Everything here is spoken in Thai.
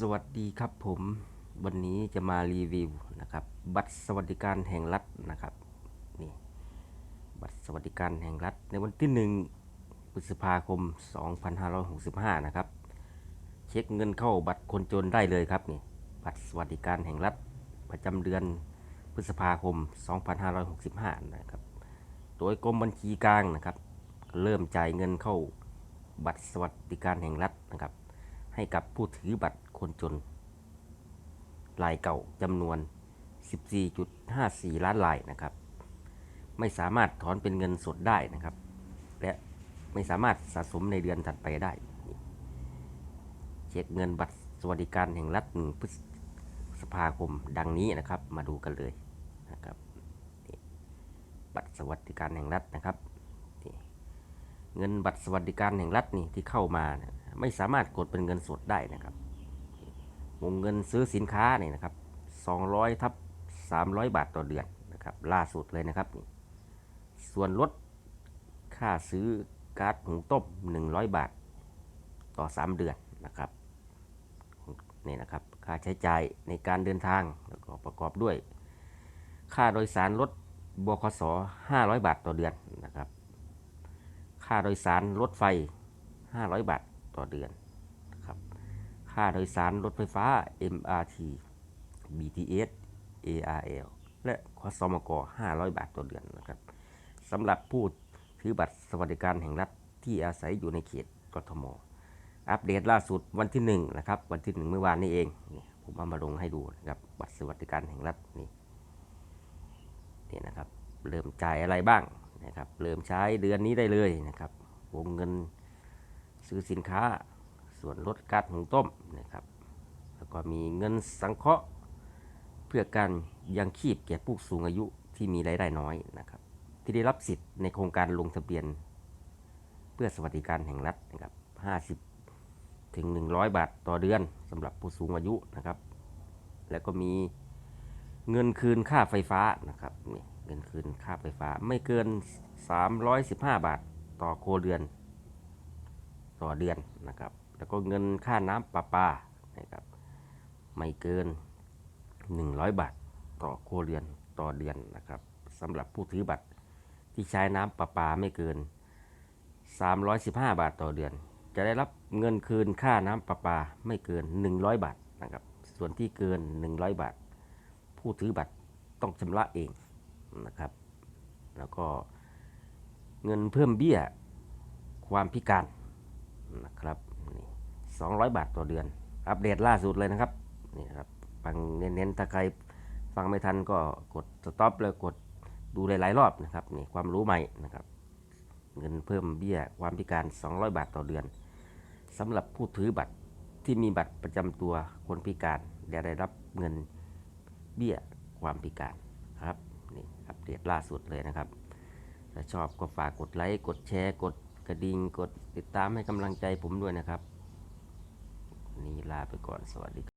สวัสดีครับผมวันนี้จะมารีวิวนะครับบัตรสวัสดิการแห่งรัฐนะครับนี่บัตรสวัสดิการแห่งรัฐ ในวันที่หนึ่งพฤษภาคม 2565 นะครับ เช็คเงินเข้าบัตรคนจนได้เลยครับนี่บัตรสวัสดิการแห่งรัฐประจำเดือนพฤษภาคม 2565 นะครับ โดยกรมบัญชีกลางนะครับ เริ่มจ่ายเงินเข้าบัตรสวัสดิการแห่งรัฐนะครับ ให้กับผู้ถือบัตรคนจนรายเก่าจำนวน 14.54 ล้านรายนะครับ ไม่สามารถถอนเป็นเงินสดได้นะครับ และไม่สามารถสะสมในเดือนถัดไปได้ เช็คเงินบัตรสวัสดิการแห่งรัฐหนึ่งพฤษภาคมดังนี้นะครับ มาดูกันเลยนะครับนี่บัตรสวัสดิการแห่งรัฐนะครับ เงินบัตรสวัสดิการแห่งรัฐนี่ที่เข้ามาเนี่ย ไม่สามารถกดเป็นเงินสดได้นะครับวงเงินซื้อสินค้าเนี่ยนะครับ 200ทับ300 บาทต่อเดือนนะครับล่าสุดเลยนะครับ ส่วนลดค่าซื้อก๊าซหุงต้ม100 บาทต่อ 3 เดือนนะครับนี่นะครับค่าใช้จ่ายในการเดินทางแล้วก็ประกอบด้วย ค่าโดยสารรถบคส500 บาทต่อเดือนนะครับ ค่าโดยสารรถไฟ 500 บาท ต่อเดือนนะครับค่าโดยสารรถไฟฟ้า MRT BTS ARL และขสมก 500 บาทต่อเดือนนะครับสำหรับผู้ถือบัตรสวัสดิการแห่งรัฐที่อาศัยอยู่ในเขตกทม อัปเดตล่าสุดวันที่1นะครับวันที่1เมื่อวานนี้เองนี่ผมเอามาลงให้ดูนะครับบัตรสวัสดิการแห่งรัฐนี่นี่นะครับเริ่มจ่ายอะไรบ้างนะครับเริ่มใช้เดือนนี้ได้เลยนะครับวงเงิน ซื้อสินค้า ส่วนลดก๊าซหุงต้มนะครับ แล้วก็มีเงินสังเคราะห์ เพื่อการยังชีพแก่ผู้สูงอายุที่มีรายได้น้อยนะครับ ที่ได้รับสิทธิ์ในโครงการลงทะเบียน เพื่อสวัสดิการแห่งรัฐนะครับ 50 ถึง 100 บาทต่อเดือนสำหรับผู้สูงอายุนะครับ แล้วก็มีเงินคืนค่าไฟฟ้านะครับนี่เงินคืนค่าไฟฟ้าไม่เกิน 315 บาทต่อครัวเรือน ต่อเดือนนะครับ แล้วก็เงินค่าน้ำประปานะครับไม่เกิน 100 บาทต่อครัวเรือนต่อเดือนนะครับสำหรับผู้ถือบัตรที่ใช้น้ำประปาไม่เกิน 315 บาทต่อเดือน จะได้รับเงินคืนค่าน้ำประปาไม่เกิน 100 บาทนะครับ ส่วนที่เกิน 100 บาท ผู้ถือบัตรต้องชำระเองนะครับ แล้วก็เงินเพิ่มเบี้ยความพิการ นะครับนี่200บาทต่อเดือน อัปเดตล่าสุดเลยนะครับนี่นะครับฟังเน้นๆถ้าใครฟังไม่ทันก็กดสต็อปแล้วกดดูหลายๆรอบนะครับนี่ความรู้ใหม่นะครับเงินเพิ่มเบี้ยความพิการ 200 บาทต่อเดือนสำหรับผู้ถือบัตรที่มีบัตรประจำตัวคนพิการจะได้รับเงินเบี้ยความพิการครับนี่อัปเดตล่าสุดเลยนะครับถ้าชอบก็ฝากกดไลค์กดแชร์กด กระดิ่งกดติดตามให้กำลังใจผมด้วยนะครับ นี่ลาไปก่อนสวัสดี